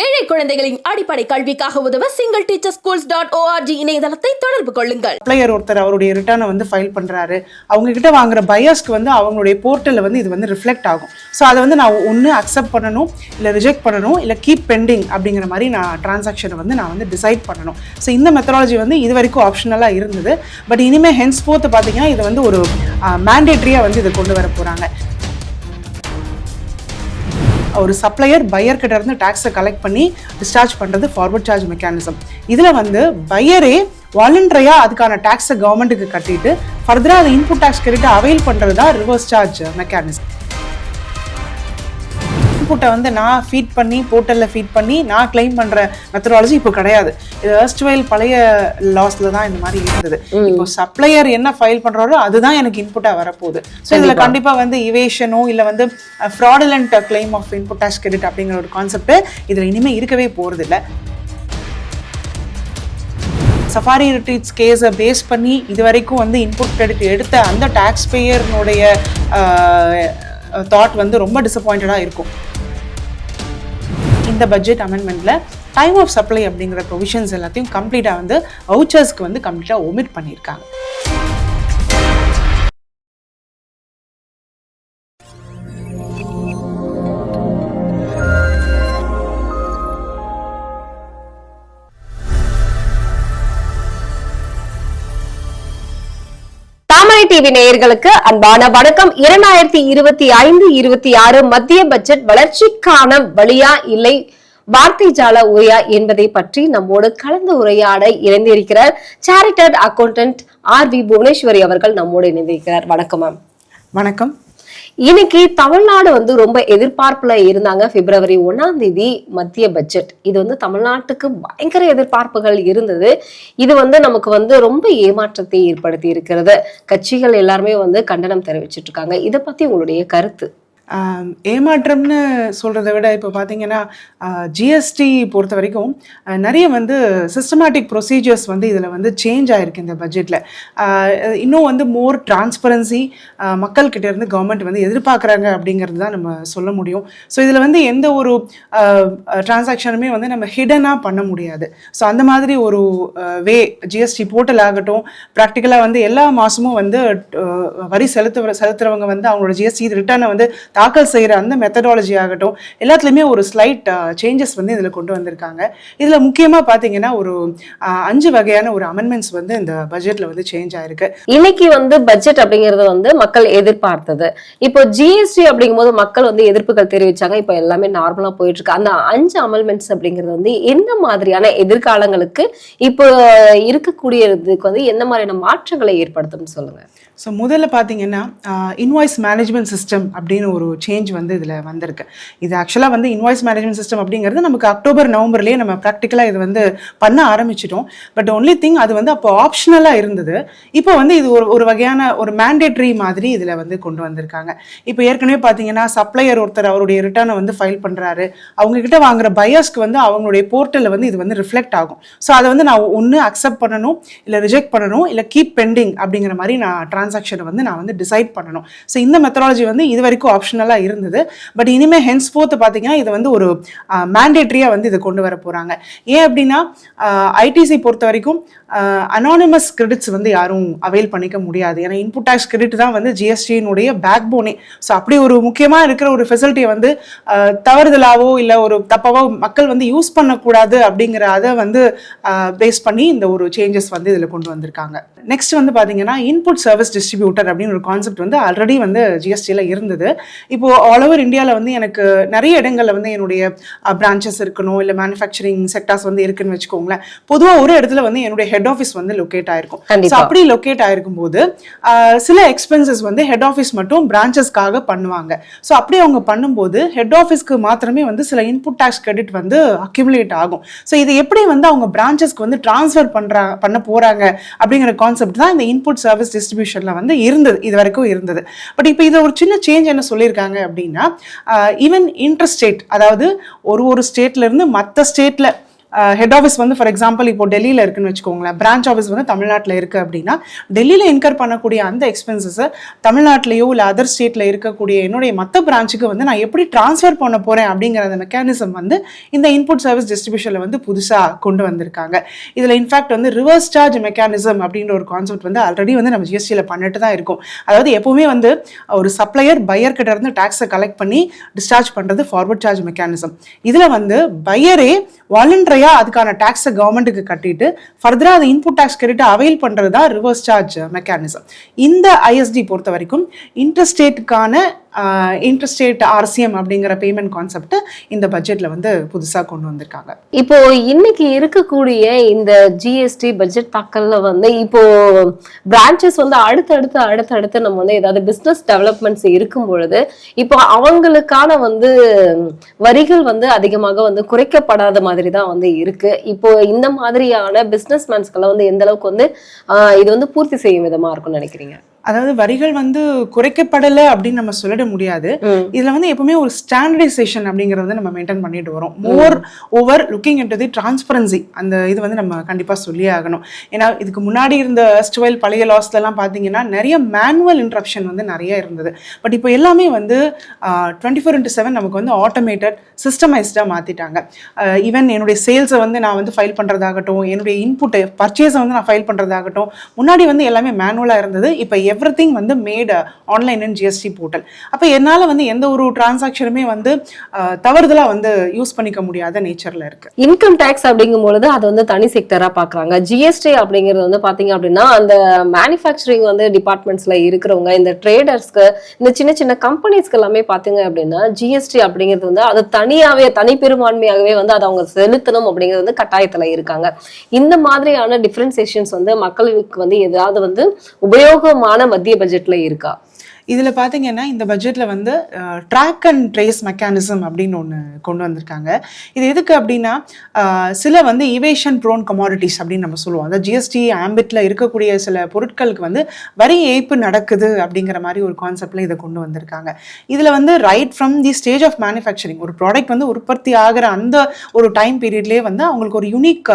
ஏழை குழந்தைகளின் அடிப்படை கல்விக்காக உதவ single teacher schools dot ORG இணையதளத்தை தொடர்பு கொள்ளுங்கள். பிளேயர் ஒருத்தர் அவருடைய ரிட்டர்னை வந்து ஃபைல் பண்ணுறாரு அவங்க கிட்ட வாங்குற பயஸ்க்கு வந்து அவங்களுடைய போர்ட்டலில் வந்து இது வந்து ரிஃப்ளெக்ட் ஆகும். ஸோ அதை வந்து நான் ஒன்று அக்செப்ட் பண்ணணும் இல்லை ரிஜெக்ட் பண்ணணும் இல்லை கீப் பெண்டிங் அப்படிங்கிற மாதிரி நான் டிரான்சாக்ஷனை வந்து நான் வந்து டிசைட் பண்ணணும். ஸோ இந்த மெத்தடாலஜி வந்து இது வரைக்கும் ஆப்ஷனலாக இருந்தது. பட் இனிமேல் ஹென்ஸ் போர்த்து பார்த்தீங்கன்னா இது வந்து ஒரு மேண்டேட்ரியாக வந்து இதை கொண்டு வர போகிறாங்க ஒரு சப்ளையர் பையர்கிட்ட இருந்து டேக்ஸை கலெக்ட் பண்ணி டிஸ்சார்ஜ் பண்ணுறது ஃபார்வர்ட் சார்ஜ் மெக்கானிசம் இதில் வந்து பையரே வாலண்டரியாக அதுக்கான டேக்ஸை கவர்மெண்ட்டுக்கு கட்டிட்டு ஃபர்தராக அதை இன்புட் டேக்ஸ் கிரெடிட் அவைல் பண்ணுறது தான் ரிவர்ஸ் சார்ஜ் மெக்கானிசம் இன்புட்டை வந்து நான் ஃபீட் பண்ணி போர்ட்டலில் ஃபீட் பண்ணி நான் கிளைம் பண்ணுற மெத்தடாலஜி இப்போ கிடையாது. இது ஃபர்ஸ்ட்வைல் பழைய லாஸ்ல தான் இந்த மாதிரி இருந்தது. இப்போ சப்ளையர் என்ன ஃபைல் பண்ணுறாரோ அதுதான் எனக்கு இன்புட்டாக வரப்போகுது. ஸோ இதில் கண்டிப்பாக வந்து இவேஷனோ இல்லை வந்து fraudulent claim of input tax credit அப்படிங்கிற ஒரு கான்செப்ட் இதில் இனிமேல் இருக்கவே போகிறதில்ல சஃபாரி ரிட்ரீட்ஸ் கேஸை பேஸ் பண்ணி இது வரைக்கும் வந்து இன்புட் கிரெடிட் எடுத்த அந்த டாக்ஸ் பேயர்னுடைய தாட் வந்து ரொம்ப டிசப்பாயிண்டடாக இருக்கும். இந்த பட்ஜெட் அமெண்ட்மெண்ட்டில் டைம் ஆஃப் சப்ளை அப்படிங்கிற ப்ரொவிஷன்ஸ் எல்லாத்தையும் கம்ப்ளீட்டாக வந்து வவுச்சர்ஸ்க்கு வந்து கம்ப்ளீட்டாக ஒமிட் பண்ணியிருக்காங்க டிவி நேயர்களுக்கு அன்பான வணக்கம். இரண்டாயிரத்தி இருபத்தி ஐந்து இருபத்தி ஆறு மத்திய பட்ஜெட் வளர்ச்சிக்கான வழியா இல்லை வார்த்தை ஜால உரையா என்பதை பற்றி நம்மோடு கலந்து உரையாட இணைந்திருக்கிறார் chartered accountant R V Bhuvaneswari அவர்கள் நம்மோடு இணைந்திருக்கிறார். வணக்கம் மேம் வணக்கம். இன்னைக்கு தமிழ்நாடு வந்து ரொம்ப எதிர்பார்ப்புல இருந்தாங்க பிப்ரவரி ஒன்னாம் தேதி மத்திய பட்ஜெட். இது வந்து தமிழ்நாட்டுக்கு பயங்கர எதிர்பார்ப்புகள் இருந்தது. இது வந்து நமக்கு வந்து ரொம்ப ஏமாற்றத்தை ஏற்படுத்தி இருக்கிறது. கட்சிகள் எல்லாருமே வந்து கண்டனம் தெரிவிச்சிட்டு இருக்காங்க. இதை பத்தி உங்களுடைய கருத்து? ஏமாற்றம்னு சொல்கிறத விட இப்போ பார்த்தீங்கன்னா ஜிஎஸ்டி பொறுத்த வரைக்கும் நிறைய வந்து சிஸ்டமேட்டிக் ப்ரொசீஜர்ஸ் வந்து இதில் வந்து சேஞ்ச் ஆகிருக்கு இந்த பட்ஜெட்டில் இன்னும் வந்து மோர் டிரான்ஸ்பரன்சி மக்கள்கிட்ட இருந்து கவர்மெண்ட் வந்து எதிர்பார்க்குறாங்க அப்படிங்கிறது தான் நம்ம சொல்ல முடியும். ஸோ இதில் வந்து எந்த ஒரு டிரான்சாக்ஷனுமே வந்து நம்ம ஹிடனாக பண்ண முடியாது. ஸோ அந்த மாதிரி ஒரு வே ஜிஎஸ்டி போர்ட்டல் ஆகட்டும் ப்ராக்டிக்கலாக வந்து எல்லா மாதமும் வந்து வரி செலுத்து செலுத்துறவங்க வந்து அவங்களோட ஜிஎஸ்டி ரிட்டர்னை வந்து தாக்கல் செய்கிற அந்த மெத்தடாலஜி ஆகட்டும் எல்லாத்துலேயுமே ஒரு ஸ்லைட் சேஞ்சஸ் வந்து இதில் கொண்டு வந்திருக்காங்க. இதில் முக்கியமாக பார்த்தீங்கன்னா ஒரு அஞ்சு வகையான ஒரு அமெண்ட்மெண்ட்ஸ் வந்து இந்த பட்ஜெட்டில் வந்து சேஞ்ச் ஆயிருக்கு. இன்னைக்கு வந்து பட்ஜெட் அப்படிங்கறது வந்து மக்கள் எதிர்பார்த்தது. இப்போ ஜிஎஸ்டி அப்படிங்கும்போது மக்கள் வந்து எதிர்ப்புகள் தெரிவிச்சாங்க. இப்போ எல்லாமே நார்மலா போயிட்டு இருக்கு அந்த அஞ்சு அமெண்ட்மெண்ட்ஸ் அப்படிங்கிறது வந்து எந்த மாதிரியான எதிர்காலங்களுக்கு இப்போ இருக்கக்கூடியதுக்கு வந்து எந்த மாதிரியான மாற்றங்களை ஏற்படுத்தும்னு சொல்லுங்க. ஸோ முதல்ல பார்த்தீங்கன்னா இன்வாய்ஸ் மேனேஜ்மெண்ட் சிஸ்டம் அப்படின்னு ஒரு ஒரு சேஞ்ச் வந்து இதில் வந்திருக்கு. இது ஆக்சுவலாக வந்து இன்வாய்ஸ் மேனேஜ்மெண்ட் சிஸ்டம் அப்படிங்கிறது நமக்கு அக்டோபர் நவம்பர்லேயே நம்ம ப்ராக்டிக்கலாக இது வந்து பண்ண ஆரம்பிச்சிட்டோம். பட் ஒன்லி திங் அது வந்து அப்போ ஆப்ஷனலாக இருந்தது. இப்போ வந்து இது ஒரு ஒரு வகையான ஒரு மேண்டேட்ரி மாதிரி இதில் வந்து கொண்டு வந்திருக்காங்க. இப்போ ஏற்கனவே பார்த்தீங்கன்னா சப்ளையர் ஒருத்தர் அவருடைய ரிட்டர்னை வந்து ஃபைல் பண்ணுறாரு அவங்கக்கிட்ட வாங்குற பயஸ்க்கு வந்து அவங்களுடைய போர்ட்டலில் வந்து இது வந்து ரிஃப்ளெக்ட் ஆகும். ஸோ அதை வந்து நான் ஒன்று அக்செப்ட் பண்ணணும் இல்லை ரிஜெக்ட் பண்ணணும் இல்லை கீப் பெண்டிங் அப்படிங்கிற மாதிரி நான் டிரான்சாக்ஷனை வந்து நான் வந்து டிசைட் பண்ணணும். ஸோ இந்த மெத்தடாலஜி வந்து இது வரைக்கும் ஆப்ஷன் ஆப்ஷனலாக இருந்தது. பட் இனிமேல் ஹென்ஸ் போர்த்து பார்த்தீங்கன்னா இது வந்து ஒரு மேண்டேட்ரியாக வந்து இதை கொண்டு வர போகிறாங்க ஏன் அப்படின்னா ஐடிசி பொறுத்த வரைக்கும் அனானிமஸ் கிரெடிட்ஸ் வந்து யாரும் அவைல் பண்ணிக்க முடியாது. ஏன்னா இன்புட் டேக்ஸ் கிரெடிட் தான் வந்து ஜிஎஸ்டியினுடைய பேக் போனே ஸோ அப்படி ஒரு முக்கியமாக இருக்கிற ஒரு ஃபெசிலிட்டியை வந்து தவறுதலாவோ இல்லை ஒரு தப்பாவோ மக்கள் வந்து யூஸ் பண்ணக்கூடாது அப்படிங்கிற அதை வந்து பேஸ் பண்ணி இந்த ஒரு சேஞ்சஸ் வந்து இதில் கொண்டு வந்திருக்காங்க. நெக்ஸ்ட் வந்து பார்த்தீங்கன்னா இன்புட் சர்வீஸ் டிஸ்ட்ரிபியூட்டர் அப்படின்னு ஒரு கான்செப்ட் வந்து ஆல்ரெடி வந்து ஜிஎஸ்டியில் இருந்தது. இப்போ ஆல் ஓவர் இந்தியாவில் வந்து எனக்கு நிறைய இடங்களில் வந்து என்னுடைய பிரான்ச்சஸ் இருக்கணும் இல்லை மேனுஃபேக்சரிங் செக்டார்ஸ் வந்து இருக்குன்னு வச்சுக்கோங்களேன். பொதுவாக ஒரு இடத்துல வந்து என்னுடைய ஹெட் ஆஃபீஸ் வந்து லொக்கேட் ஆயிருக்கும். So, அப்படி லொக்கேட் ஆயிருக்கும் போது சில எக்ஸ்பென்சஸ் வந்து ஹெட் ஆஃபீஸ் மட்டும் பிரான்ச்சஸ்க்காக பண்ணுவாங்க. ஸோ அப்படி அவங்க பண்ணும்போது ஹெட் ஆஃபீஸ்க்கு மாத்திரமே வந்து சில இன்புட் டேக்ஸ் கிரெடிட் வந்து அக்யூமுலேட் ஆகும். ஸோ இது எப்படி வந்து அவங்க பிரான்ச்சஸ்க்கு வந்து ட்ரான்ஸ்ஃபர் பண்றா பண்ண போறாங்க அப்படிங்கிற கான்செப்ட் தான் இந்த இன்புட் சர்வீஸ் டிஸ்ட்ரிபியூஷன்ல வந்து இருந்தது இது வரைக்கும் இருந்தது. பட் இப்போ இதில் ஒரு சின்ன சேஞ்ச் என்ன சொல்லியிருக்காங்க அப்படின்னா ஈவன் இன்டர்ஸ்டேட் அதாவது ஒரு ஒரு ஸ்டேட்ல இருந்து மற்ற ஸ்டேட்ல Uh, ஹெட் ஆஃபீஸ் வந்து ஃபார் எக்ஸாம்பிள் இப்போ டெல்லியில் இருக்குன்னு வச்சுக்கோங்களேன். பிரான்ச் ஆஃபீஸ் வந்து தமிழ்நாட்டில் இருக்குது அப்படின்னா டெல்லியில் இன்கர் பண்ணக்கூடிய அந்த எக்ஸ்பென்சஸை தமிழ்நாட்டிலேயோ இல்லை அதர் ஸ்டேட்டில் இருக்கக்கூடிய என்னுடைய மற்ற பிரான்ச்சுக்கு வந்து நான் எப்படி ட்ரான்ஸ்ஃபர் பண்ண போகிறேன் அப்படிங்கிற அந்த மெக்கானிசம் வந்து இந்த இன்புட் சர்வீஸ் டிஸ்ட்ரிபியூஷனில் வந்து புதுசாக கொண்டு வந்திருக்காங்க. இதில் இன்ஃபேக்ட் வந்து ரிவர்ஸ் சார்ஜ் மெக்கானிசம் அப்படின்ற ஒரு கான்செப்ட் வந்து ஆல்ரெடி வந்து நம்ம ஜிஎஸ்டியில் பண்ணிட்டு தான் இருக்கும். அதாவது எப்போவுமே வந்து ஒரு சப்ளையர் பையர் கிட்ட இருந்து டேக்ஸை கலெக்ட் பண்ணி டிஸ்சார்ஜ் பண்ணுறது ஃபார்வர்ட் சார்ஜ் மெக்கானிசம் இதில் வந்து பையரே வாலண்டரியாக அதுக்கான டாக்ஸை கவர்மெண்ட்டுக்கு கட்டிட்டு ஃபர்தராக அது இன்புட் டாக்ஸ் கிரெடிட் அவைல் பண்ணுறது தான் ரிவர்ஸ் சார்ஜ் மெக்கானிசம் இந்த ஐஎஸ்டி பொறுத்த வரைக்கும் இன்ட்ரெஸ்டேட்டுக்கான இன்ட்ரெஸ்டேட் ஆர்சிஎம் அப்படிங்கிற பேமெண்ட் கான்செப்ட் இந்த பட்ஜெட்டில் வந்து புதுசாக கொண்டு வந்திருக்காங்க. இப்போ இன்னைக்கு இருக்கக்கூடிய இந்த ஜிஎஸ்டி பட்ஜெட் தாக்கல்ல வந்து இப்போ பிரான்ச்சஸ் வந்து அடுத்தடுத்து அடுத்தடுத்து நம்ம வந்து ஏதாவது பிஸ்னஸ் டெவலப்மெண்ட்ஸ் இருக்கும் பொழுது இப்போ அவங்களுக்கான வந்து வரிகள் வந்து அதிகமாக வந்து குறைக்கப்படாத மாதிரி தான் வந்து இருக்கு. இப்போ இந்த மாதிரியான பிசினஸ் மேன்ஸ்க்கெல்லாம் வந்து எந்த அளவுக்கு வந்து இது வந்து பூர்த்தி செய்யும் விதமா இருக்கும்னு நினைக்கிறீங்க? அதாவது வரிகள் வந்து குறைக்கப்படலை அப்படின்னு நம்ம சொல்லிட முடியாது. இதுல வந்து எப்பவுமே ஒரு ஸ்டாண்டர்டைசேஷன் அப்படிங்கறத வந்து நம்ம மெயின்டைன் பண்ணிட்டு வரோம். Moreover looking into the transparency அந்த இது வந்து நம்ம கண்டிப்பா சொல்லியே ஆகணும். ஏன்னா இதுக்கு முன்னாடி இருந்த ஸ்டுவெல் பழைய லாஸ்ல எல்லாம் பாத்தீங்கன்னா நிறைய மேனுவல் இன்ட்ரப்ஷன் வந்து நிறைய இருந்தது. பட் இப்போ எல்லாமே வந்து டுவெண்ட்டி ஃபோர் இன்ட்டு செவன் நமக்கு வந்து ஆட்டோமேட்டட் சிஸ்டமைஸ்டாக மாற்றிட்டாங்க ஈவன் என்னுடைய சேல்ஸை வந்து நான் வந்து ஃபைல் பண்ணுறதாகட்டும் என்னுடைய இன்புட் பர்ச்சேஸை வந்து நான் ஃபைல் பண்ணுறதாகட்டும் முன்னாடி வந்து எல்லாமே மேனுவலாக இருந்தது. இப்போ எவ்ரி திங் வந்து made online and GST portal அப்போ என்னால் வந்து எந்த ஒரு டிரான்சாக்ஷனுமே வந்து uh, தவறுதலாக வந்து யூஸ் பண்ணிக்க முடியாத நேச்சரில் இருக்குது இன்கம் டேக்ஸ் அப்படிங்கும் பொழுது அது வந்து தனி செக்டராக பார்க்குறாங்க ஜிஎஸ்டி அப்படிங்கிறது வந்து பார்த்தீங்க அப்படின்னா அந்த மேனுஃபேக்சரிங் வந்து டிபார்ட்மெண்ட்ஸில் இருக்கிறவங்க இந்த ட்ரேடர்ஸ்க்கு இந்த சின்ன சின்ன கம்பெனிஸ்க்கு எல்லாமே பார்த்தீங்க அப்படின்னா ஜிஎஸ்டி அப்படிங்கிறது வந்து அது தனியாகவே தனி பெரும்பான்மையாகவே வந்து அதை அவங்க செலுத்தணும் அப்படிங்கிறது வந்து கட்டாயத்தில் இருக்காங்க. இந்த மாதிரியான டிஃபரன்சியேஷன்ஸ் வந்து மக்களுக்கு வந்து ஏதாவது வந்து உபயோகமான மத்திய பட்ஜெட்ல இருக்கா? இதில் பார்த்தீங்கன்னா இந்த பட்ஜெட்டில் வந்து ட்ராக் அண்ட் ட்ரேஸ் மெக்கானிசம் அப்படின்னு ஒன்று கொண்டு வந்திருக்காங்க. இது எதுக்கு அப்படின்னா சில வந்து இவேஷன் ப்ரோன் கமாடிட்டிஸ் அப்படின்னு நம்ம சொல்லுவோம். அதாவது ஜிஎஸ்டி ஆம்பிட்டில் இருக்கக்கூடிய சில பொருட்களுக்கு வந்து வரி ஏய்ப்பு நடக்குது அப்படிங்கிற மாதிரி ஒரு கான்செப்டில் இதை கொண்டு வந்திருக்காங்க. இதில் வந்து right from the stage of manufacturing ஒரு ப்ராடக்ட் வந்து உற்பத்தி ஆகிற அந்த ஒரு டைம் பீரியட்லேயே வந்து அவங்களுக்கு ஒரு யூனிக்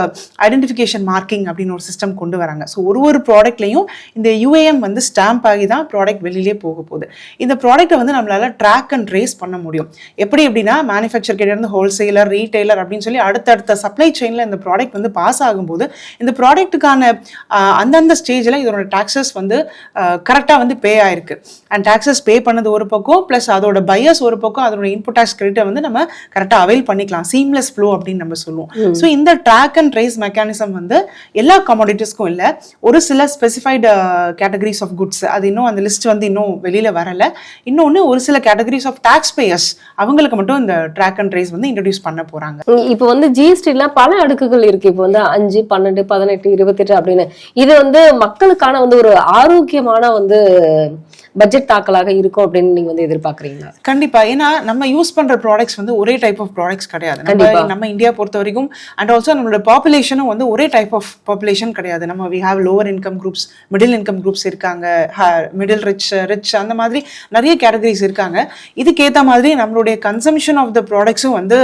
ஐடென்டிஃபிகேஷன் மார்க்கிங் அப்படின்னு ஒரு சிஸ்டம் கொண்டு வராங்க. ஸோ ஒரு ஒரு ப்ராடக்ட்லையும் இந்த யூஏஎம் வந்து ஸ்டாம்ப் ஆகி தான் ப்ராடக்ட் வெளியிலே போகும் போக போகுது. இந்த ப்ராடக்ட்டை வந்து நம்மளால ட்ராக் அண்ட் ட்ரேஸ் பண்ண முடியும். எப்படி எப்படின்னா மேனுஃபேக்சர் கிட்ட இருந்து ஹோல்சேலர் ரீட்டைலர் அப்படின்னு சொல்லி அடுத்தடுத்த சப்ளை செயினில் இந்த ப்ராடக்ட் வந்து பாஸ் ஆகும்போது இந்த ப்ராடக்ட்டுக்கான அந்தந்த ஸ்டேஜில் இதோட டாக்ஸஸ் வந்து கரெக்டாக வந்து பே ஆயிருக்கு. அண்ட் டாக்ஸஸ் பே பண்ணது ஒரு பக்கம் ப்ளஸ் அதோட பையஸ் ஒரு பக்கம் அதோட இன்புட் டாக்ஸ் கிரெடிட்டை வந்து நம்ம கரெக்டாக அவைல் பண்ணிக்கலாம். சீம்லெஸ் ஃப்ளோ அப்படின்னு நம்ம சொல்லுவோம். ஸோ இந்த ட்ராக் அண்ட் ட்ரேஸ் மெக்கானிசம் வந்து எல்லா கமாடிட்டிஸ்க்கும் இல்லை ஒரு சில ஸ்பெசிஃபைடு கேட்டகரிஸ் ஆஃப் குட்ஸ் அது இன்னும் அந்த லிஸ்ட் வந்து இன்னும் வெளியில் வரல. இன்னொன்று ஒரு சில கேட்டகரிஸ் ஆஃப் டாக்ஸ் பேயர்ஸ் அவங்களுக்கு மட்டும் இந்த ட்ராக் அண்ட் ட்ரேஸ் வந்து இன்ட்ரடியூஸ் பண்ண போகிறாங்க இப்போ வந்து ஜிஎஸ்டில பல அடுக்குகள் இருக்கு. இப்போ வந்து அஞ்சு பன்னெண்டு பதினெட்டு இருபத்தெட்டு அப்படின்னு. இது வந்து மக்களுக்கான வந்து ஒரு ஆரோக்கியமான வந்து பட்ஜெட் தாக்கலாக இருக்கும் அப்படின்னு நீங்க வந்து எதிர்பார்க்கறீங்களா? கண்டிப்பா. ஏன்னா நம்ம யூஸ் பண்ற ப்ராடக்ட்ஸ் வந்து ஒரே டைப் ஆஃப் ப்ராடக்ட்ஸ் கிடையாது. நம்ம. நம்ம இந்தியா பொறுத்த வரைக்கும் அண்ட் ஆல்சோ நம்மளோட பாப்புலேஷனும் வந்து ஒரே டைப் ஆஃப் பாப்புலேஷன் கிடையாது. நம்ம we have lower income groups middle income groups இருக்காங்க. மிடில் ரிச் ரிச் அந்த மாதிரி நிறைய கேட்டகரிஸ் இருக்காங்க. இதுக்கேற்ற மாதிரி நம்மளுடைய கன்சம்ஷன் ஆஃப் த ப்ராடக்ட்ஸும் வந்து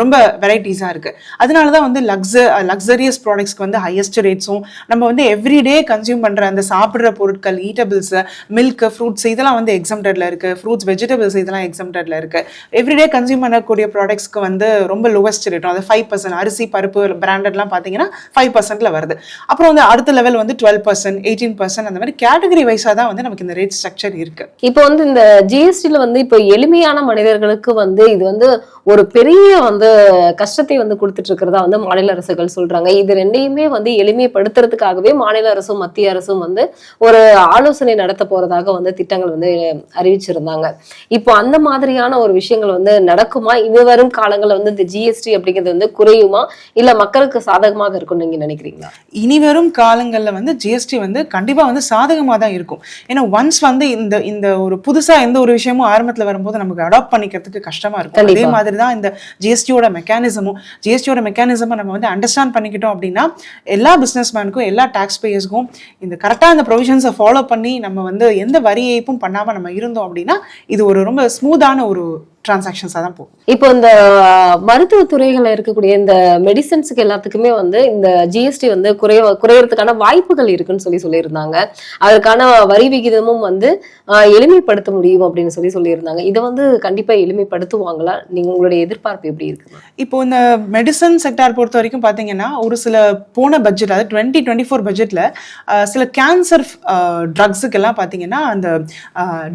ரொம்ப வெரைட்டிஸாக இருக்குது அதனால தான் வந்து லக்ஸ லக்ஸரியஸ் ப்ராடக்ட்ஸ்க்கு வந்து ஹையஸ்ட் ரேட்ஸும் நம்ம வந்து எவ்ரிடே கன்சியூம் பண்ணுற அந்த சாப்பிட்ற பொருட்கள் ஈட்டபிள்ஸு மில்க் ஃப்ரூட்ஸ் இதெல்லாம் வந்து எக்ஸம்டடில் இருக்குது ஃப்ரூட்ஸ் வெஜிடபிள்ஸ் இதெல்லாம் எக்ஸம்டடில் இருக்குது எவ்ரிடே கன்சியூம் பண்ணக்கூடிய ப்ராடக்ட்ஸ்க்கு வந்து ரொம்ப லோவஸ்ட் ரேட்டும் அது ஃபைவ் பர்சன்ட் அரிசி பருப்பு பிராண்டட்லாம் பார்த்தீங்கன்னா ஃபைவ் பர்சன்ட்டில் வருது. அப்புறம் வந்து அடுத்த லெவல் வந்து டுவெல் பர்சன்ட் எயிட்டீன் பர்சன்ட் அந்த மாதிரி கேட்டகரி வைஸாக தான் வந்து நமக்கு இந்த ரேட் ஸ்ட்ரக்சர் இருக்கு. இப்போ வந்து இந்த ஜிஎஸ்டில வந்து இப்போ எளிமையான மனிதர்களுக்கு வந்து இது வந்து ஒரு பெரிய வந்து கஷ்டத்தை வந்து கொடுத்துட்டு இருக்கிறதா வந்து மாநில அரசுகள் சொல்றாங்க. இது ரெண்டையுமே வந்து எளிமைப்படுத்துறதுக்காகவே மாநில அரசும் மத்திய அரசும் வந்து ஒரு ஆலோசனை நடத்த போறதாக வந்து திட்டங்கள் வந்து அறிவிச்சிருந்தாங்க. இப்போ அந்த மாதிரியான ஒரு விஷயங்கள் வந்து நடக்குமா? இனி வரும் காலங்கள்ல வந்து இந்த ஜிஎஸ்டி அப்படிங்கிறது வந்து குறையுமா? இல்ல மக்களுக்கு சாதகமாக இருக்கும்னு நீங்க நினைக்கிறீங்களா? இனி வரும் காலங்களில் வந்து ஜிஎஸ்டி வந்து கண்டிப்பாக வந்து சாதகமாக தான் இருக்கும். ஏன்னா ஒன்ஸ் வந்து இந்த இந்த ஒரு புதுசாக எந்த ஒரு விஷயமும் ஆரம்பத்தில் வரும்போது நமக்கு அடாப்ட் பண்ணிக்கிறதுக்கு கஷ்டமாக இருக்கும் அதே. மாதிரி தான் இந்த ஜிஎஸ்டியோட மெக்கானிசமும் ஜிஎஸ்டியோட மெக்கானிசமை நம்ம வந்து அண்டர்ஸ்டாண்ட் பண்ணிக்கிட்டோம் அப்படின்னா எல்லா பிஸ்னஸ் மேனுக்கும் எல்லா டாக்ஸ் பேயர்ஸ்க்கும் இந்த கரெக்டாக அந்த ப்ரொவிஷன்ஸை ஃபாலோ பண்ணி நம்ம வந்து எந்த வரி ஏய்ப்பும் பண்ணாமல் நம்ம இருந்தோம் அப்படின்னா இது ஒரு ரொம்ப ஸ்மூத்தான ஒரு டிரான்சாக்ஷன்ஸாக தான் போகும் இப்போ இந்த மருத்துவ துறைகள்ல இருக்கக்கூடிய இந்த மெடிசன்ஸுக்கு எல்லாத்துக்குமே வந்து இந்த ஜிஎஸ்டி வந்து குறைய குறையறதுக்கான வாய்ப்புகள் இருக்குன்னு சொல்லி சொல்லியிருந்தாங்க. அதற்கான வரி விகிதமும் வந்து எளிமைப்படுத்த முடியும் அப்படின்னு சொல்லி சொல்லியிருந்தாங்க. இதை வந்து கண்டிப்பா எளிமைப்படுத்துவாங்களா? நீங்க உங்களுடைய எதிர்பார்ப்பு எப்படி இருக்கு இப்போ இந்த மெடிசன் செக்டார் பொறுத்த வரைக்கும் பார்த்தீங்கன்னா ஒரு சில போன பட்ஜெட் அதாவது டுவெண்ட்டி டுவெண்ட்டி ஃபோர் பட்ஜெட்டில் சில கேன்சர் ட்ரக்ஸுக்கெல்லாம் பார்த்தீங்கன்னா அந்த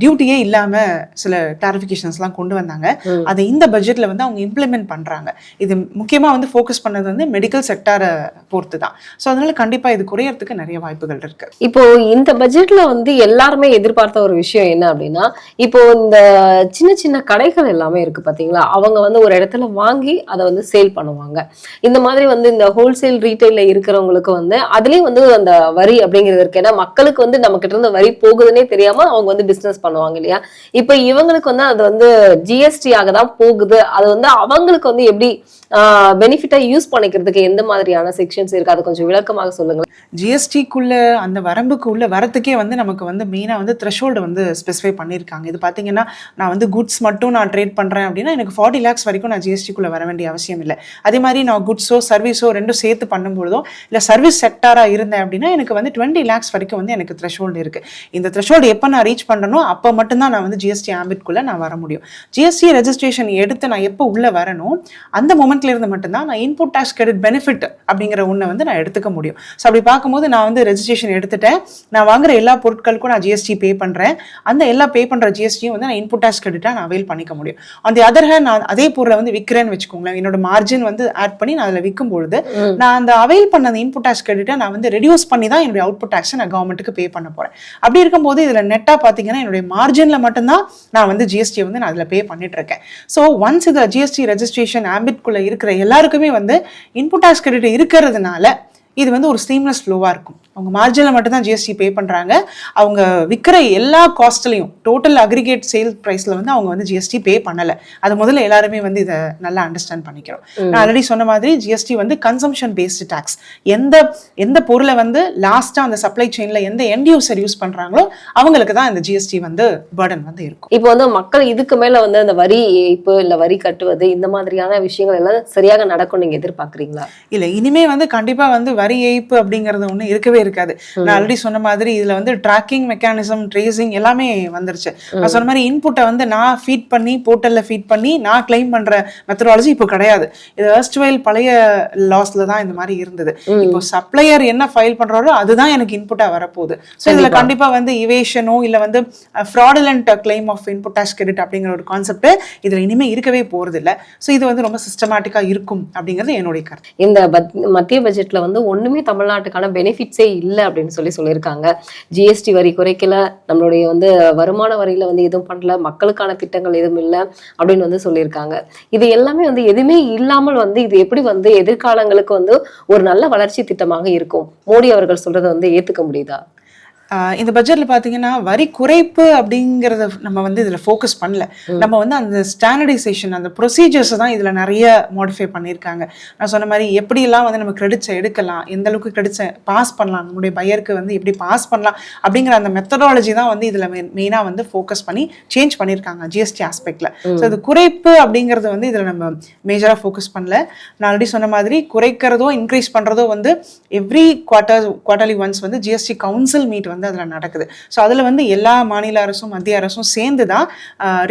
டியூட்டியே இல்லாமல் சில கிளாரிஃபிகேஷன்ஸ்லாம் கொண்டு வந்தாங்க. அதை இந்த பட்ஜெட்டில் வந்து அவங்க இம்ப்ளிமெண்ட் பண்ணுறாங்க இது முக்கியமாக வந்து ஃபோக்கஸ் பண்ணது வந்து மெடிக்கல் செக்டாரை பொறுத்து தான். ஸோ அதனால கண்டிப்பாக இது குறையறதுக்கு நிறைய வாய்ப்புகள் இருக்கு. இப்போ இந்த பட்ஜெட்ல வந்து எல்லாருமே எதிர்பார்த்த ஒரு விஷயம் என்ன அப்படின்னா இப்போ இந்த சின்ன சின்ன கடைகள் எல்லாமே இருக்கு பாத்தீங்களா? அவங்க வந்து ஒரு இடத்துல வாங்கி அதை வந்து சேல் பண்ணுவாங்க. இந்த மாதிரி வந்து இந்த ஹோல்சேல் ரீட்டைல்ல இருக்கிறவங்களுக்கு வந்து அதுலயும் வந்து அந்த வரி அப்படிங்கிறது இருக்கு. ஏன்னா மக்களுக்கு வந்து நம்ம கிட்ட இருந்து வரி போகுதுன்னே தெரியாம அவங்க வந்து பிசினஸ் பண்ணுவாங்க இல்லையா? இப்போ இவங்களுக்கு வந்து அது வந்து ஜிஎஸ்டி ஆக தான் போகுது. அது வந்து அவங்களுக்கு வந்து எப்படி பெனிஃபிட்டா யூஸ் பண்ணிக்கிறதுக்கு எந்த மாதிரியான செக்ஷன்ஸ் இருக்கு? அது கொஞ்சம் விளக்கமாக சொல்லுங்க ஜிஎஸ்டிக்குள்ள அந்த வரம்புக்குள்ள வரத்துக்கே வந்து நமக்கு வந்து மெயினாக வந்து த்ரெஷோல்டு வந்து ஸ்பெசிஃபை பண்ணியிருக்காங்க இது பார்த்தீங்கன்னா நான் வந்து குட்ஸ் மட்டும் நான் ட்ரேட் பண்ணுறேன் அப்படின்னா எனக்கு ஃபார்ட்டி லேக்ஸ் வரைக்கும் நான் ஜிஎஸ்டிக்குள்ளே வர வேண்டிய அவசியம் இல்லை. அதே மாதிரி நான் குட்ஸோ சர்வீஸோ ரெண்டும் சேர்த்து பண்ணும்பொழுதோ இல்லை சர்வீஸ் செக்டாராக இருந்தேன் அப்படின்னா எனக்கு வந்து டுவெண்ட்டி லேக்ஸ் வரைக்கும் வந்து எனக்கு த்ரெஷோல்டு இருக்குது இந்த த்ரெஷோல்டு எப்போ நான் ரீச் பண்ணணும் அப்போ மட்டும்தான் நான் வந்து ஜிஎஸ்டி ஆம்பிட்குள்ளே நான் வர முடியும். ஜிஎஸ்டி ரெஜிஸ்ட்ரேஷன் எடுத்து நான் எப்போ உள்ளே வரணும் அந்த மொமெண்ட்ல இருந்து மட்டும்தான் நான் இன்புட் டேக்ஸ் கிரெடிட் பெனிஃபிட் அப்படிங்கிற ஒன்றை வந்து நான் எடுத்துக்க முடியும். ஸோ அப்படி பார்க்கும்போது நான் வந்து ரெஜிஸ்ட்ரேஷன் எடுத்துட்டேன். நான் வாங்குற எல்லா பொருட்களுக்கும் நான் ஜிஎஸ்டி பே பண்ணுறேன் அந்த எல்லா பே பண்ணுற ஜிஎஸ்டியும் வந்து நான் இன்புட் டேக்ஸ் கிரெடிட்டாக நான் அவைல் பண்ணிக்க முடியும். அந்த அதர் ஹேண்ட் நான் அதே பொருளை வந்து விற்கிறேன்னு வச்சுக்கோங்களேன். என்னோட மார்ஜின் வந்து ஆட் பண்ணி நான் அதில் விற்கும் பொழுது நான் அந்த அவைல் பண்ண அந்த இன்புட் டேக்ஸ் கிரெடிட்டை நான் வந்து ரெடியூஸ் பண்ணி தான் என்னுடைய அவுட்புட் டேக்ஸை நான் கவர்மெண்ட்டுக்கு பே பண்ண போகிறேன் அப்படி இருக்கும்போது இதில் நெட்டாக பார்த்தீங்கன்னா என்னுடைய மார்ஜினில் மட்டும்தான் நான் வந்து ஜிஎஸ்டியை வந்து நான் அதில் பே பண்ணிட்டு இருக்கேன் ஸோ ஒன்ஸ் இதில் ஜிஎஸ்டி ரெஜிஸ்ட்ரேஷன் ஆம்பிட்குள்ளே இருக்கிற எல்லாருக்குமே வந்து இன்புட் டேக்ஸ் கிரெடிட் இருக்கிறதுனால இது வந்து ஒரு ஸ்டீம்லெஸ் ஃப்ளோவாக இருக்கும். அவங்க மார்ஜினில் மட்டும்தான் ஜிஎஸ்டி பே பண்ணுறாங்க அவங்க விற்கிற எல்லா காஸ்ட்லையும் டோட்டல் அக்ரிகேட் சேல் ப்ரைஸில் வந்து அவங்க வந்து ஜிஎஸ்டி பே பண்ணலை. அது முதல்ல எல்லாருமே வந்து இதை நல்லா அண்டர்ஸ்டாண்ட் பண்ணிக்கிறோம். நான் ஆல்ரெடி சொன்ன மாதிரி ஜிஎஸ்டி வந்து கன்சம்ஷன் பேஸ்டு டேக்ஸ் எந்த எந்த பொருளை வந்து லாஸ்ட்டாக அந்த சப்ளை செயினில் எந்த எண்ட் யூசர் யூஸ் பண்ணுறாங்களோ அவங்களுக்கு தான் இந்த ஜிஎஸ்டி வந்து பேர்டன் வந்து இருக்கும். இப்போ வந்து மக்கள் இதுக்கு மேல வந்து அந்த வரி ஏய்ப்பு இல்ல வரி கட்டுவது இந்த மாதிரியான விஷயங்கள் எல்லாம் சரியாக நடக்கும் நீங்க எதிர்பார்க்கறீங்களா? இல்ல இனிமே வந்து கண்டிப்பா வந்து வரி ஏய்ப்பு அப்படிங்கறது ஒண்ணு இருக்கவே இருக்காது. நான் ஆல்ரெடி சொன்ன மாதிரி இதுல வந்து ட்ராக்கிங் மெக்கானிசம் ட்ரேசிங் எல்லாமே வந்துருச்சு. நான் சொன்ன மாதிரி இன்புட்டை வந்து நான் ஃபீட் பண்ணி போர்ட்டல்ல ஃபீட் பண்ணி நான் கிளைம் பண்ற மெத்தடாலஜி இப்போ கிடையாது. இது ஃபர்ஸ்ட்வைல் பழைய லாஸ்ல தான் இந்த மாதிரி இருந்தது. இப்போ சப்ளையர் என்ன ஃபைல் பண்றாரோ அதுதான் எனக்கு இன்புட்டா வரப்போகுது. ஸோ இதுல கண்டிப்பா. வந்து இவேஷனோ இல்ல வந்து fraudulent claim of input tax credit அப்படிங்கிற ஒரு கான்செப்ட் இதுல இனிமே இருக்கவே போறது இல்ல ஸோ இது வந்து ரொம்ப சிஸ்டமேட்டிக்கா இருக்கும் அப்படிங்கிறது என்னுடைய கருத்து. இந்த மத்திய பட்ஜெட்ல வந்து ஒண்ணுமே தமிழ்நாட்டுக்கான பெனிஃபிட்ஸே இல்லை அப்படின்னு சொல்லி சொல்லியிருக்காங்க. ஜிஎஸ்டி வரி குறைக்கல. நம்மளுடைய வந்து வருமான வரியில வந்து எதுவும் பண்ணல. மக்களுக்கான திட்டங்கள் எதுவும் இல்லை அப்படின்னு வந்து சொல்லியிருக்காங்க. இது எல்லாமே வந்து எதுவுமே இல்லாமல் வந்து இது எப்படி வந்து எதிர்காலங்களுக்கு வந்து ஒரு நல்ல வளர்ச்சி திட்டமாக இருக்கும்? மோடி அவர்கள் சொல்றதை வந்து ஏத்துக்க முடியுதா? இந்த பட்ஜெட்ல பாத்தீங்கன்னா வரி குறைப்பு அப்படிங்கறத நம்ம வந்து இதுல ஃபோக்கஸ் பண்ணல. நம்ம வந்து அந்த ஸ்டாண்டர்டைசேஷன் அந்த ப்ரொசீஜர்ஸ் தான் இதுல நிறைய மாடிஃபை பண்ணியிருக்காங்க. நான் சொன்ன மாதிரி எப்படியெல்லாம் வந்து நம்ம கிரெடிட்ஸை எடுக்கலாம் எந்த அளவுக்கு கிரெடிட்ஸை பாஸ் பண்ணலாம் நம்முடைய பையருக்கு வந்து எப்படி பாஸ் பண்ணலாம் அப்படிங்கிற அந்த மெத்தடாலஜி தான் வந்து இதுல மெயினா வந்து ஃபோக்கஸ் பண்ணி சேஞ்ச் பண்ணியிருக்காங்க ஜிஎஸ்டி ஆஸ்பெக்ட்ல ஸோ இது குறைப்பு அப்படிங்கறது வந்து இதுல நம்ம மேஜரா ஃபோக்கஸ் பண்ணல. நான் ஆல்ரெடி சொன்ன மாதிரி குறைக்கிறதோ இன்க்ரீஸ் பண்றதோ வந்து எவ்ரி குவார்ட்டர் குவார்டர்லி ஒன்ஸ் வந்து ஜிஎஸ்டி கவுன்சில் மீட் வந்து அதில் நடக்குது. ஸோ அதில் வந்து எல்லா மாநில அரசும் மத்திய அரசும் சேர்ந்து தான்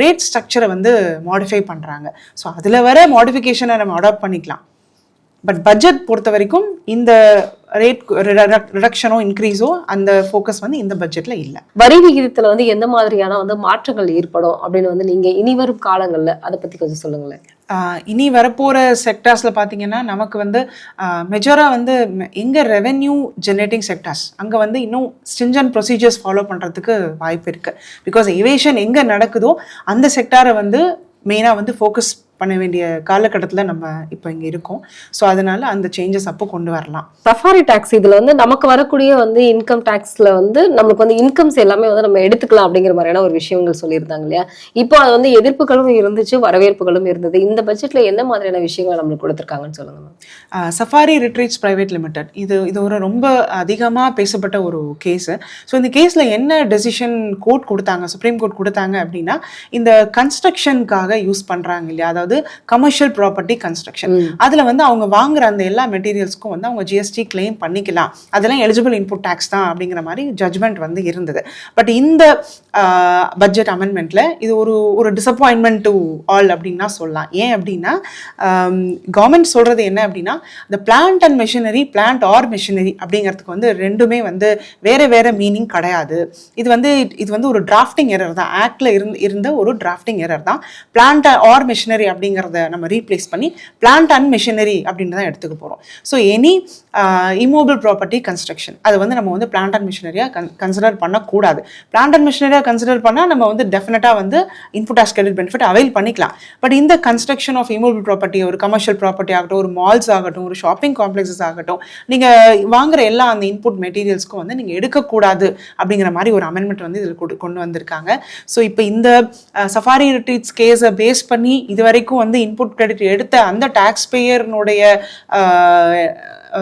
ரேட் ஸ்ட்ரக்சரை வந்து மாடிஃபை பண்ணுறாங்க ஸோ அதில் வர மாடிஃபிகேஷனை நம்ம அடாப்ட் பண்ணிக்கலாம். பட் பட்ஜெட் பொறுத்த வரைக்கும் இந்த ரேட் ரிடக்ஷனோ இன்க்ரீஸோ அந்த ஃபோக்கஸ் வந்து இந்த பட்ஜெட்டில் இல்லை. வரி விகிதத்தில் வந்து எந்த மாதிரியான வந்து மாற்றங்கள் ஏற்படும் அப்படின்னு வந்து நீங்கள் இனி வரும் அதை பற்றி கொஞ்சம் சொல்லுங்களேன். இனி வரப்போகிற செக்டார்ஸில் பார்த்தீங்கன்னா நமக்கு வந்து மெஜராக வந்து எங்கே ரெவென்யூ ஜெனரேட்டிங் செக்டார்ஸ் அங்கே வந்து இன்னும் ஸ்டிஞ்சன் ப்ரொசீஜர்ஸ் ஃபாலோ பண்ணுறதுக்கு வாய்ப்பு இருக்குது பிகாஸ் இவேஷன் எங்கே நடக்குதோ அந்த செக்டாரை வந்து மெயினாக வந்து ஃபோக்கஸ் பண்ண வேண்டிய காலகட்டத்தில் நம்ம இப்போ இங்கே இருக்கோம். ஸோ அதனால அந்த சேஞ்சஸ் அப்போ கொண்டு வரலாம். சஃபாரி டாக்ஸ் இதுல வந்து நமக்கு வரக்கூடிய வந்து இன்கம் டாக்ஸ்ல வந்து நமக்கு வந்து இன்கம்ஸ் எல்லாமே வந்து நம்ம எடுத்துக்கலாம் அப்படிங்கிற மாதிரியான ஒரு விஷயங்கள் சொல்லியிருந்தாங்க இல்லையா? இப்போ அது வந்து எதிர்ப்புகளும் இருந்துச்சு வரவேற்புகளும் இருந்தது. இந்த பட்ஜெட்ல என்ன மாதிரியான விஷயங்கள் நம்மளுக்கு கொடுத்துருக்காங்கன்னு சொல்லுங்க ma'am safari retreats private limited இது இது ஒரு ரொம்ப அதிகமாக பேசப்பட்ட ஒரு கேஸு ஸோ இந்த கேஸில் என்ன டெசிஷன் கோர்ட் கொடுத்தாங்க சுப்ரீம் கோர்ட் கொடுத்தாங்க அப்படின்னா இந்த கன்ஸ்ட்ரக்ஷனுக்காக யூஸ் பண்ணுறாங்க இல்லையா? அதாவது கமர்ஷியல் ப்ராப்பர்ட்டி கன்ஸ்ட்ரக்ஷன் அதில் வந்து அவங்க வாங்குற அந்த எல்லா மெட்டீரியல்ஸ்க்கும் வந்து அவங்க ஜிஎஸ்டி கிளைம் பண்ணிக்கலாம். அதெல்லாம் எலிஜிபிள் இன்புட் டேக்ஸ் தான் அப்படிங்கிற மாதிரி ஜட்மெண்ட் வந்து இருந்தது. பட் இந்த பட்ஜெட் அமெண்ட்மெண்ட்ல இது ஒரு ஒரு டிசப்பாயின்மெண்ட் டு ஆல் அப்படின்னா சொல்லலாம். ஏன் அப்படின்னா கவர்மெண்ட் சொல்றது என்ன அப்படின்னா இந்த plant and machinery plant or machinery அப்படிங்கிறதுக்கு வந்து ரெண்டுமே வந்து வேற வேற மீனிங் கிடையாது. இது வந்து இது வந்து ஒரு டிராஃப்டிங் எரர் தான். ஆக்ட்ல இருந்து இருந்த ஒரு டிராஃப்டிங் எரர் தான். பிளான்ட் ஆர் மெஷினரி அப்படிங்கிறத நம்ம ரீப்ளேஸ் பண்ணி பிளான்ட் அண்ட் மிஷினரி அப்படின்னு தான் எடுத்துக்க போகிறோம் so any immovable property construction அது வந்து நம்ம வந்து பிளான்ட் அண்ட் மிஷினரியாக கன் கன்சிடர் பண்ணக்கூடாது. பிளான்ட் அண்ட் மிஷினரியாக கன்சிடர் பண்ணால் நம்ம வந்து டெஃபினட்டாக வந்து input as credit benefit avail பண்ணிக்கலாம். பட் இந்த கன்ஸ்ட்ரக்ஷன் ஆஃப் இமோபிள் ப்ராப்பர்ட்டி ஒரு கமர்ஷியல் ப்ராப்பர்ட்டி ஆகட்டும் ஒரு மால்ஸ் ஆகட்டும் ஒரு ஷாப்பிங் காம்ப்ளெக்ஸஸ் ஆகட்டும் நீங்கள் வாங்குற எல்லா அந்த இன்புட் மெட்டீரியல்ஸ்க்கும் வந்து நீங்கள் எடுக்கக்கூடாது அப்படிங்கிற மாதிரி ஒரு அமெண்ட்மெண்ட் வந்து இதில் கொண்டு கொண்டு வந்திருக்காங்க. ஸோ இப்போ இந்த சஃபாரி ரிட்ரீட்ஸ் கேஸை பேஸ் பண்ணி இது வரைக்கும் வந்து இன்புட் கிரெடிட் எடுத்த அந்த டாக்ஸ் பேயர்னுடைய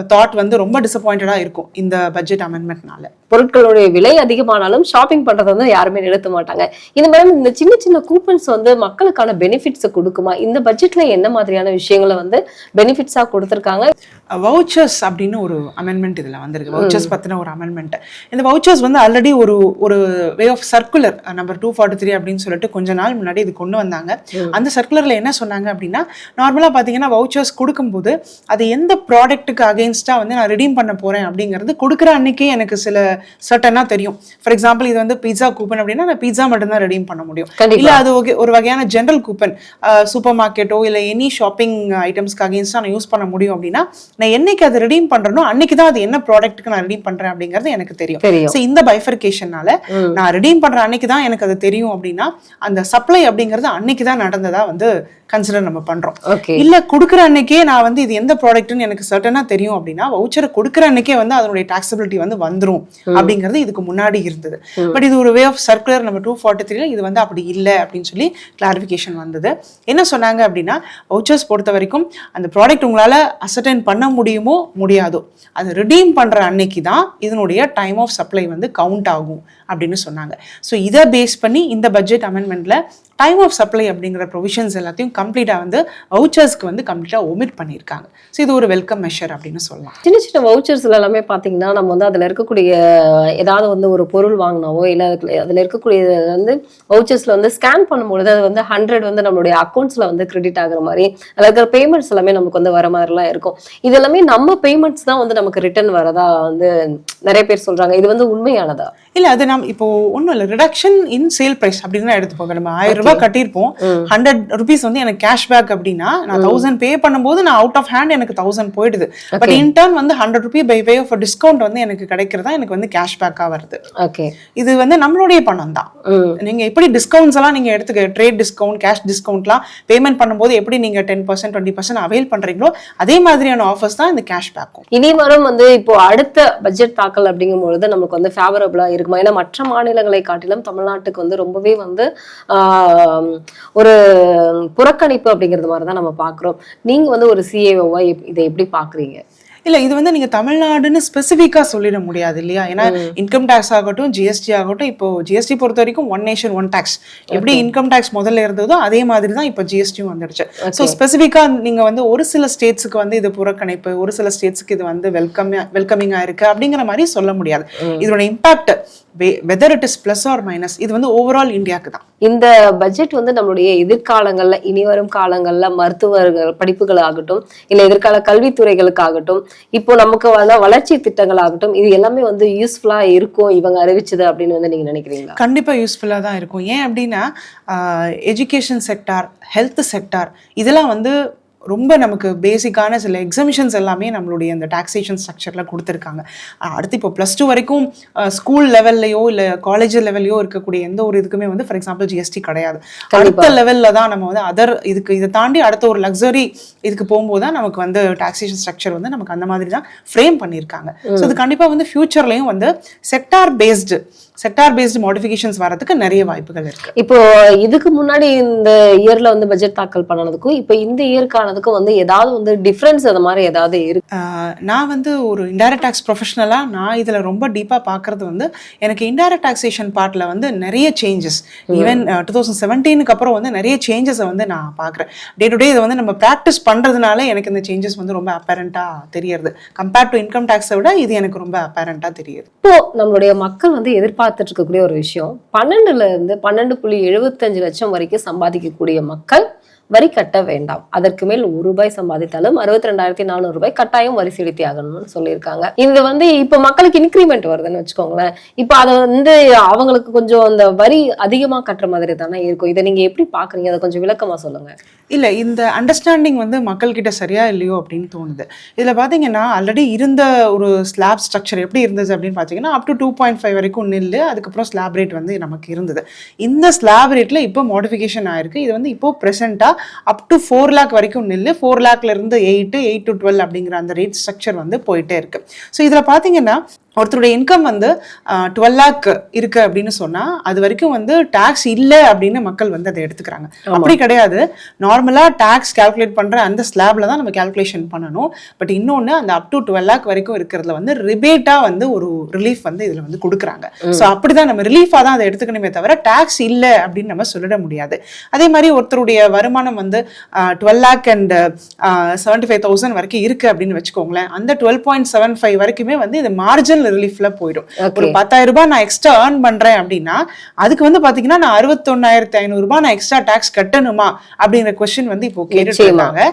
தாட் வந்து ரொம்ப டிசப்பாயிண்டடாக இருக்கும் இந்த பட்ஜெட் அமெண்ட்மெண்ட்னால பொருட்களுடைய விலை அதிகமானாலும் ஷாப்பிங் பண்றதை வந்து யாருமே நிறுத்த மாட்டாங்க. இந்த மாதிரி இந்த சின்ன சின்ன கூப்பன்ஸ் வந்து மக்களுக்கான பெனிஃபிட்ஸ் கொடுக்குமா? இந்த பட்ஜெட்ல என்ன மாதிரியான விஷயங்களை வந்து பெனிஃபிட்ஸா கொடுத்துருக்காங்க? வவுச்சர்ஸ் அப்படின்னு ஒரு அமெண்ட்மெண்ட் இதில் வந்திருக்கு. வவுச்சர்ஸ் பற்றின ஒரு அமெண்ட்மெண்ட் இந்த வவுச்சர்ஸ் வந்து ஆல்ரெடி ஒரு ஒரு way of circular number two forty three அப்படின்னு சொல்லிட்டு கொஞ்ச நாள் முன்னாடி இது கொண்டு வந்தாங்க. அந்த சர்க்குலரில் என்ன சொன்னாங்க அப்படின்னா நார்மலாக பார்த்தீங்கன்னா வவுச்சர்ஸ் கொடுக்கும்போது அது எந்த ப்ராடக்ட்டுக்கு அகேன்ஸ்டாக வந்து நான் ரிடீம் பண்ண போகிறேன் அப்படிங்கிறது கொடுக்குற அன்னைக்கே எனக்கு சில சர்டனாக தெரியும் ஃபார் எக்ஸாம்பிள் இது வந்து பீட்சா கூப்பன் அப்படின்னா நான் பீட்சா மட்டும்தான் ரெடீம் பண்ண முடியும். இல்ல அது ஓகே ஒரு வகையான ஜென்ரல் கூப்பன் சூப்பர் மார்க்கெட்டோ இல்ல எனி ஷாப்பிங் ஐட்டம்ஸ்க்கு அகேன்ஸ்டாக நான் யூஸ் பண்ண முடியும் அப்படின்னா நான் என்னைக்கு அதை ரெடீம் பண்றேனோ அன்னைக்கு தான் அது என்ன ப்ராடக்ட்டுக்கு நான் ரெடீம் பண்றேன் அப்படிங்கிறது எனக்கு தெரியும். ஸோ இந்த பைஃபர்கேஷனால நான் ரெடீம் பண்ற அன்னைக்கு தான் எனக்கு அது தெரியும் அப்படின்னா அந்த சப்ளை அப்படிங்கிறது அன்னைக்கு தான் நடந்ததா வந்து கன்சிடர் நம்ம பண்றோம். இல்ல கொடுக்குற அன்னைக்கே நான் வந்து இது எந்த ப்ராடக்ட்னு எனக்கு சர்டனா தெரியும் அப்படின்னா வவுச்சரை கொடுக்குற அன்னைக்கே வந்து அதனுடைய டாக்ஸபிலிட்டி வந்து வந்துரும் அப்படிங்கிறது இதுக்கு முன்னாடி இருந்தது. பட் இது ஒரு வே ஆஃப் சர்க்குலர் நம்ம டூ ஃபார்ட்டி த்ரீல இது வந்து அப்படி இல்லை அப்படின்னு சொல்லி கிளாரிஃபிகேஷன் வந்தது. என்ன சொன்னாங்க அப்படின்னா வவுச்சர்ஸ் பொறுத்த வரைக்கும் அந்த ப்ராடக்ட் உங்களால அசர்டைன் பண்ண முடியுமோ முடியாதோ அது ரிடீம் பண்ற அன்னைக்கு தான் இதனுடைய டைம் ஆஃப் சப்ளை வந்து கவுண்ட் ஆகும் அப்படின்னு சொன்னாங்க. ஸோ இதை பேஸ் பண்ணி இந்த பட்ஜெட் அமெண்ட்மெண்ட்ல டைம் ஆஃப் சப்ளை அப்படிங்கிற ப்ரொவிஷன்ஸ் எல்லாத்தையும் கம்ப்ளீட்டாக வந்து வவுச்சர்ஸ்க்கு வந்து கம்ப்ளீட்டாக ஒமிட் பண்ணியிருக்காங்க. ஸோ இது ஒரு வெல்கம் மெஷர் அப்படின்னு சொல்லலாம். சின்ன சின்ன வவுச்சர்ஸ்ல எல்லாமே பாத்தீங்கன்னா நம்ம வந்து அதுல இருக்கக்கூடிய ஏதாவது வந்து ஒரு பொருள் வாங்கினாவோ இல்ல அதுல- இருக்கக்கூடிய வந்து வவுச்சர்ஸ்ல வந்து ஸ்கேன் பண்ணும்பொழுது அது வந்து ஹண்ட்ரட் வந்து நம்மளுடைய அக்கௌண்ட்ஸ்ல வந்து கிரெடிட் ஆகுற மாதிரி அதுல இருக்கிற பேமெண்ட்ஸ் எல்லாமே நமக்கு வந்து வர மாதிரிலாம் இருக்கும். இது எல்லாமே நம்ம பேமெண்ட்ஸ் தான் வந்து நமக்கு ரிட்டர்ன் வரதா வந்து நிறைய பேர் சொல்றாங்க. இது வந்து உண்மையானதா? இல்ல அது நம்ம இப்போ ஒன்றும் இல்லை. ரிடக்ஷன் இன் சேல் பிரைஸ் அப்படின்னு தான் எடுத்துப்போங்க நம்ம ஆயிரம் ரூபாய் கட்டியிருப்போம். ஹண்ட்ரட் ருபீஸ் வந்து எனக்கு கேஷ்பேக் அப்படின்னா நான் தௌசண்ட் பே பண்ணும்போது நான் அவுட் ஆஃப் ஹேண்ட் எனக்கு தௌசண்ட் போயிடுது. பட் இன் டர்ன் வந்து hundred rupee by way of discount வந்து எனக்கு கிடைக்கிறதா எனக்கு வந்து கேஷ்பேக்காக வருது. ஓகே இது வந்து நம்மளுடைய பணம் தான். நீங்க எப்படி டிஸ்கவுண்ட்ஸ் எல்லாம் நீங்க எடுத்துக்க ட்ரேட் டிஸ்கவுண்ட் கேஷ் டிஸ்கவுண்ட்லாம் பேமெண்ட் பண்ணும்போது எப்படி நீங்க ten percent twenty percent avail பண்றீங்களோ அதே மாதிரியான ஆஃபர்ஸ் தான் இந்த கேஷ் பேக்கும் இனி வரும் வந்து இப்போ அடுத்த பட்ஜெட் தாக்கல் அப்படிங்கும்பொழுது நமக்கு வந்து ஃபேவரபிளா இருக்குமா? ஏன்னா மற்ற மாநிலங்களை காட்டிலும் தமிழ்நாட்டுக்கு வந்து ரொம்பவே வந்து ஒரு புறக்கணிப்பு அப்படிங்கிறது மாதிரி தான் நம்ம பார்க்குறோம். நீங்க வந்து ஒரு சிஏஓவா இதை எப்படி பார்க்குறீங்க? இல்ல இது வந்து நீங்க தமிழ்நாடுன்னு ஸ்பெசிஃபிக்கா சொல்லிட முடியாது இல்லையா? ஏன்னா இன்கம் டேக்ஸ் ஆகட்டும் ஜிஎஸ்டி ஆகட்டும் இப்போ ஜிஎஸ்டி பொறுத்த வரைக்கும் ஒன் நேஷன் ஒன் டேக்ஸ் எப்படி இன்கம் டேக்ஸ் முதல்ல இருந்ததோ அதே மாதிரி தான் இப்போ ஜிஎஸ்டியும் வந்துடுச்சு. ஸோ ஸ்பெசிஃபிக்கா நீங்க வந்து ஒரு சில ஸ்டேட்ஸுக்கு வந்து இது புறக்கணிப்பு ஒரு சில ஸ்டேட்ஸுக்கு இது வந்து வெல்கம் வெல்கமிங்கா இருக்கு அப்படிங்கிற மாதிரி சொல்ல முடியாது. இதோட impact whether it is plus or minus இது வந்து ஓவரால் இந்தியாவுக்கு தான். இந்த பட்ஜெட் வந்து நம்மளுடைய எதிர்காலங்கள்ல இனி வரும் காலங்கள்ல மருத்துவர்கள் படிப்புகள் ஆகட்டும் இல்ல எதிர்கால கல்வித்துறைகளுக்காகட்டும் இப்போ நமக்கு வந்து வளர்ச்சி திட்டங்கள் ஆகட்டும் இது எல்லாமே வந்து யூஸ்ஃபுல்லா இருக்கும் இவங்க அறிவிச்சது அப்படின்னு வந்து நீங்க நினைக்கிறீங்களா? கண்டிப்பா யூஸ்ஃபுல்லா தான் இருக்கும். ஏன் அப்படின்னா எஜுகேஷன் செக்டார் ஹெல்த் செக்டார் இதெல்லாம் வந்து ரொம்ப நமக்கு பேசிக்கான சில எக்ஸமிஷன்ஸ் எல்லாமே நம்மளுடைய அந்த டாக்ஸேஷன் ஸ்ட்ரக்சரில் கொடுத்துருக்காங்க. அடுத்து இப்போ ப்ளஸ் டூ வரைக்கும் ஸ்கூல் லெவல்லையோ இல்லை காலேஜ் லெவல்லையோ இருக்கக்கூடிய எந்த ஒரு இதுக்குமே வந்து ஃபார் எக்ஸாம்பிள் ஜிஎஸ்டி கிடையாது. அடுத்த லெவலில் தான் நம்ம வந்து அதர் இதுக்கு இதை தாண்டி அடுத்த ஒரு லக்ஸரி இதுக்கு போகும்போது தான் நமக்கு வந்து டாக்ஸேஷன் ஸ்ட்ரக்சர் வந்து நமக்கு அந்த மாதிரி தான் ஃப்ரேம் பண்ணியிருக்காங்க. ஸோ இது கண்டிப்பாக வந்து ஃபியூச்சர்லையும் வந்து sector based sector based modifications வரதுக்கு நிறைய வாய்ப்புகள் இருக்கு. இப்போ இதுக்கு முன்னாடி இந்த இயர்ல வந்து பட்ஜெட் தாக்கல் பண்ணதுக்கும் இப்போ இந்த இயர்க்கானதுக்கும் வந்து ஏதாவது வந்து டிஃபரன்ஸ் அந்த மாதிரி ஏதாவது இருக்கு நான் வந்து ஒரு இன்டைரக்ட் டேக்ஸ் ப்ரொஃபஷனலாக நான் இதில் ரொம்ப டீப்பாக பார்க்குறது வந்து எனக்கு இன்டைரக்ட் டாக்ஸேஷன் பார்ட்டில் வந்து நிறைய சேஞ்சஸ் ஈவன் டூ தௌசண்ட் செவன்டீனுக்கு அப்புறம் வந்து நிறைய சேஞ்சஸை வந்து நான் பார்க்குறேன் டே டு டே இதை வந்து நம்ம ப்ராக்டிஸ் பண்ணுறதுனால எனக்கு இந்த சேஞ்சஸ் வந்து ரொம்ப அப்பேரண்ட்டாக தெரியறது. கம்பேர்ட் டு இன்கம் டேக்ஸை விட இது எனக்கு ரொம்ப அப்பேரண்ட்டாக தெரியுது. இப்போ நம்மளுடைய மக்கள் வந்து பார்த்துட்டு இருக்கக்கூடிய ஒரு விஷயம். பன்னெண்டுல இருந்து பன்னெண்டு புள்ளி எழுபத்தஞ்சு லட்சம் வரைக்கும் சம்பாதிக்கக்கூடிய மக்கள் வரி கட்ட வேண்டாம். அதற்கு மேல் ஒரு ரூபாய் சம்பாதித்தாலும் அறுபத்தி ரெண்டாயிரத்தி நானூறு ரூபாய் கட்டாயம் வரி செலுத்தி ஆகணும்னு சொல்லியிருக்காங்க. இது வந்து இப்ப மக்களுக்கு இன்க்ரிமெண்ட் வருதுன்னு வச்சுக்கோங்களேன். இப்ப அதை வந்து அவங்களுக்கு கொஞ்சம் அந்த வரி அதிகமா கட்டுற மாதிரி தானே இருக்கும். இதை நீங்க எப்படி பாக்குறீங்க? அதை கொஞ்சம் விளக்கமா சொல்லுங்க. இல்லை இந்த அண்டர்ஸ்டாண்டிங் வந்து மக்கள்கிட்ட சரியா இல்லையோ அப்படின்னு தோணுது. இதில் பார்த்தீங்கன்னா ஆல்ரெடி இருந்த ஒரு ஸ்லாப் ஸ்ட்ரக்சர் எப்படி இருந்தது அப்படின்னு பார்த்தீங்கன்னா up to two point five வரைக்கும் நில்லு அதுக்கப்புறம் ஸ்லாப் ரேட் வந்து நமக்கு இருந்தது. இந்த ஸ்லாப் ரேட்டில் இப்போ மாடிஃபிகேஷன் ஆயிருக்கு. இது வந்து இப்போ ப்ரெசென்ட்டாக அப் டு ஃபோர் லேக் வரைக்கும் நில்லு. ஃபோர் லேக்ல இருந்து எயிட்டு எயிட் டு டுவெல் அப்படிங்கிற அந்த ரேட் ஸ்ட்ரக்சர் வந்து போயிட்டே இருக்கு. ஸோ இதில் பார்த்தீங்கன்னா ஒருத்தருடைய இன்கம் வந்து டுவெல் லேக் இருக்கு அப்படின்னு சொன்னா அது வரைக்கும் வந்து டாக்ஸ் இல்லை அப்படின்னு மக்கள் வந்து அதை எடுத்துக்கிறாங்க. அப்படி கிடையாது. நார்மலா டாக்ஸ் கால்குலேட் பண்ற அந்த ஸ்லாப்ல தான் நம்ம கால்குலேஷன் பண்ணணும். பட் இன்னொன்னு அந்த அப் டு டுவெல் லேக் வரைக்கும் இருக்கிறதுல வந்து ரிபேட்டா வந்து ஒரு ரிலீஃப் வந்து இதுல வந்து கொடுக்குறாங்க. ஸோ அப்படிதான் நம்ம ரிலீஃபா தான் அதை எடுத்துக்கணுமே தவிர டாக்ஸ் இல்லை அப்படின்னு நம்ம சொல்லிட முடியாது. அதே மாதிரி ஒருத்தருடைய வருமானம் வந்து twelve lakh and seventy five thousand வரைக்கும் இருக்கு அப்படின்னு வச்சுக்கோங்களேன். அந்த டுவெல் பாயிண்ட் செவன் ஃபைவ் வரைக்குமே வந்து இது மார்ஜினல் ரிலீஃப்ல போயிடும். ஒரு பத்தாயிரம் ரூபாய் நான் எக்ஸ்ட்ரா ஏர்ன் பண்றேன் அப்படின்னா அதுக்கு வந்து பாத்தீங்கன்னா நான் அறுபத்தொன்னாயிரத்தி ஐநூறு ரூபாய் நான் எக்ஸ்ட்ரா டாக்ஸ் கட்டணுமா? அப்படிங்கிற கொஸ்டின் வந்து இப்போ கேட்டுட்டு. இருக்காங்க.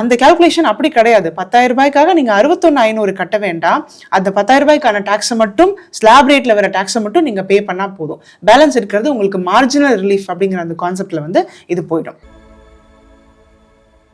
அந்த கால்குலேஷன் அப்படி கிடையாது. பத்தாயிரம் ரூபாய்க்காக நீங்க அறுபத்தொன்னு ஐநூறு கட்ட வேண்டாம். அந்த பத்தாயிரம் ரூபாய்க்கான டாக்ஸை மட்டும் ஸ்லாப் ரேட்ல வர டாக்ஸை மட்டும் நீங்க பே பண்ணா போதும். பேலன்ஸ் இருக்கிறது உங்களுக்கு மார்ஜினல் ரிலீஃப் அப்படிங்கிற அந்த கான்செப்ட்ல வந்து இது போயிடும்.